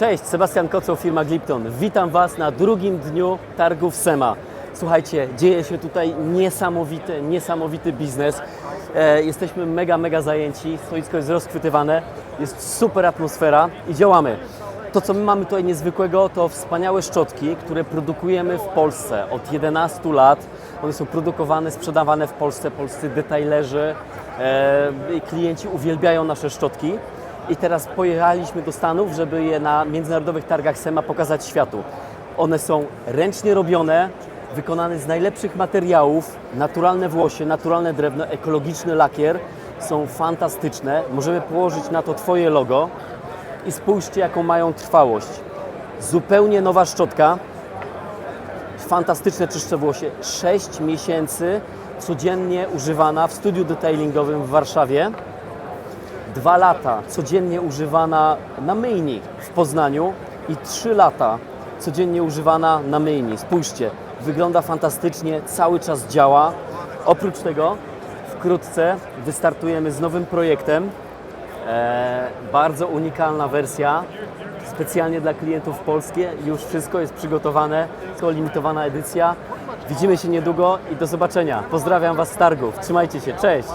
Cześć, Sebastian Kocoł, firma Glipton. Witam Was na drugim dniu targów SEMA. Słuchajcie, dzieje się tutaj niesamowity, niesamowity biznes. E, jesteśmy mega, mega zajęci, stoisko jest rozchwytywane, jest super atmosfera i działamy. To, co my mamy tutaj niezwykłego, to wspaniałe szczotki, które produkujemy w Polsce od 11 lat. One są produkowane, sprzedawane w Polsce, polscy detailerzy, e, klienci uwielbiają nasze szczotki. I teraz pojechaliśmy do Stanów, żeby je na międzynarodowych targach SEMA pokazać światu. One są ręcznie robione, wykonane z najlepszych materiałów, naturalne włosie, naturalne drewno, ekologiczny lakier. Są fantastyczne. Możemy położyć na to Twoje logo i spójrzcie, jaką mają trwałość. Zupełnie nowa szczotka, fantastyczne czyszcze włosie. 6 miesięcy codziennie używana w studiu detailingowym w Warszawie. Dwa lata codziennie używana na myjni w Poznaniu i trzy lata codziennie używana na myjni. Spójrzcie, wygląda fantastycznie, cały czas działa. Oprócz tego wkrótce wystartujemy z nowym projektem. E, bardzo unikalna wersja, specjalnie dla klientów polskie. Już wszystko jest przygotowane, to limitowana edycja. Widzimy się niedługo i do zobaczenia. Pozdrawiam Was z targów. Trzymajcie się, cześć!